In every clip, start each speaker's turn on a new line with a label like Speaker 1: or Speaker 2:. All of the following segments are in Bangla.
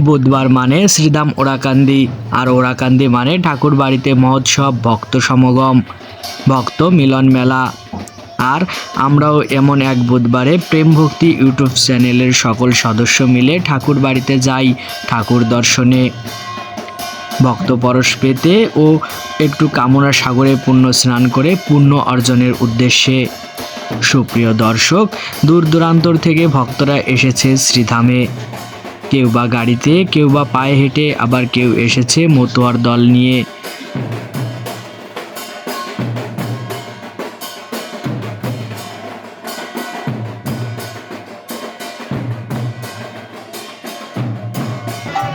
Speaker 1: বুধবার মানে শ্রীধাম ওরাকান্দি আর ওরাকান্দি মানে ঠাকুর বাড়িতে মহোৎসব, ভক্ত সমাগম, ভক্ত মিলন মেলা। আর আমরাও এমন এক বুধবারে প্রেম ভক্তি ইউটিউব চ্যানেলের সকল সদস্য মিলে ঠাকুর বাড়িতে যাই ঠাকুর দর্শনে। ভক্ত পরশ পেতে ও একটু কামনা সাগরে পুণ্য স্নান করে পুণ্য অর্জনের উদ্দেশ্যে। সুপ্রিয় দর্শক দূর দূরান্তর থেকে ভক্তরা এসেছে শ্রীধামে। কেউ বা গাড়িতে, কেউ বা পায়ে হেঁটে, আবার কেউ এসেছে মতুয়ার দল নিয়ে।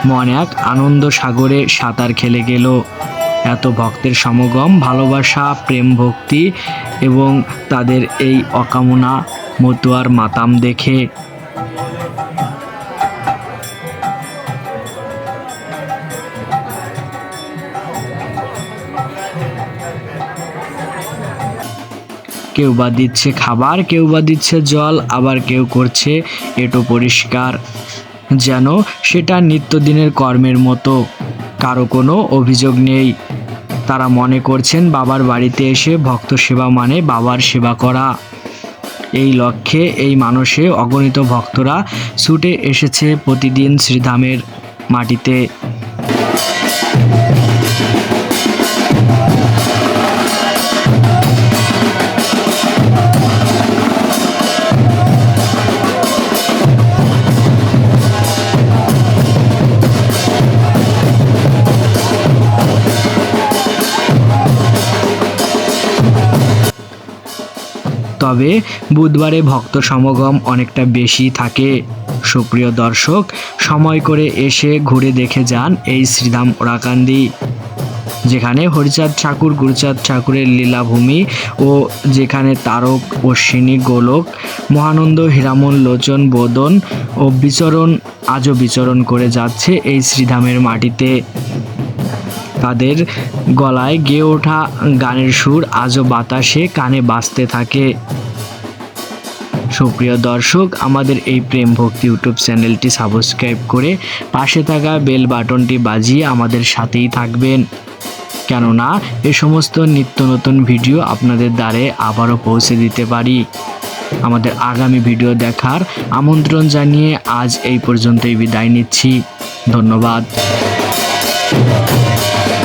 Speaker 1: মন এক আনন্দ সাগরে সাঁতার খেলে গেল। এত ভক্তের সমাগম, ভালোবাসা, প্রেম ভক্তি এবং তাদের এই অকামনা মতুয়ার মাতাম দেখে। কেউ বা দিচ্ছে খাবার, কেউ বা দিচ্ছে জল, আবার কেউ করছে এটো পরিষ্কার। যেন সেটা নিত্যদিনের কর্মের মতো, কারও কোনো অভিযোগ নেই। তারা মনে করছেন বাবার বাড়িতে এসে ভক্ত সেবা মানে বাবার সেবা করা। এই লক্ষ্যে এই মানসে অগণিত ভক্তরা ছুটে এসেছে প্রতিদিন শ্রীধামের মাটিতে। তবে বুধবারে ভক্ত সমাগম অনেকটা বেশি থাকে। সুপ্রিয় দর্শক, সময় করে এসে ঘুরে দেখে যান এই শ্রীধাম ওরাকান্দি, যেখানে হরিচাঁদ ঠাকুর, গুরুচাঁদ ঠাকুরের লীলাভূমি ও যেখানে তারক, অশ্বিনী, গোলক, মহানন্দ, হীরামন, লোচন, বোদন ও বিচরণ আজও বিচরণ করে যাচ্ছে এই শ্রীধামের মাটিতে। তাদের গলায় গেয়ে ওঠা গানের সুর আজও বাতাসে কানে বাজতে থাকে। সুপ্রিয় দর্শক, আমাদের এই প্রেম ভক্তি ইউটিউব চ্যানেলটি সাবস্ক্রাইব করে পাশে থাকা বেল বাটনটি বাজিয়ে আমাদের সাথেই থাকবেন। কেননা, এ সমস্ত নিত্য নতুন ভিডিও আপনাদের দ্বারে আবারও পৌঁছে দিতে পারি। আমাদের আগামী ভিডিও দেখার আমন্ত্রণ জানিয়ে আজ এই পর্যন্তই বিদায় নিচ্ছি। ধন্যবাদ। Thank you.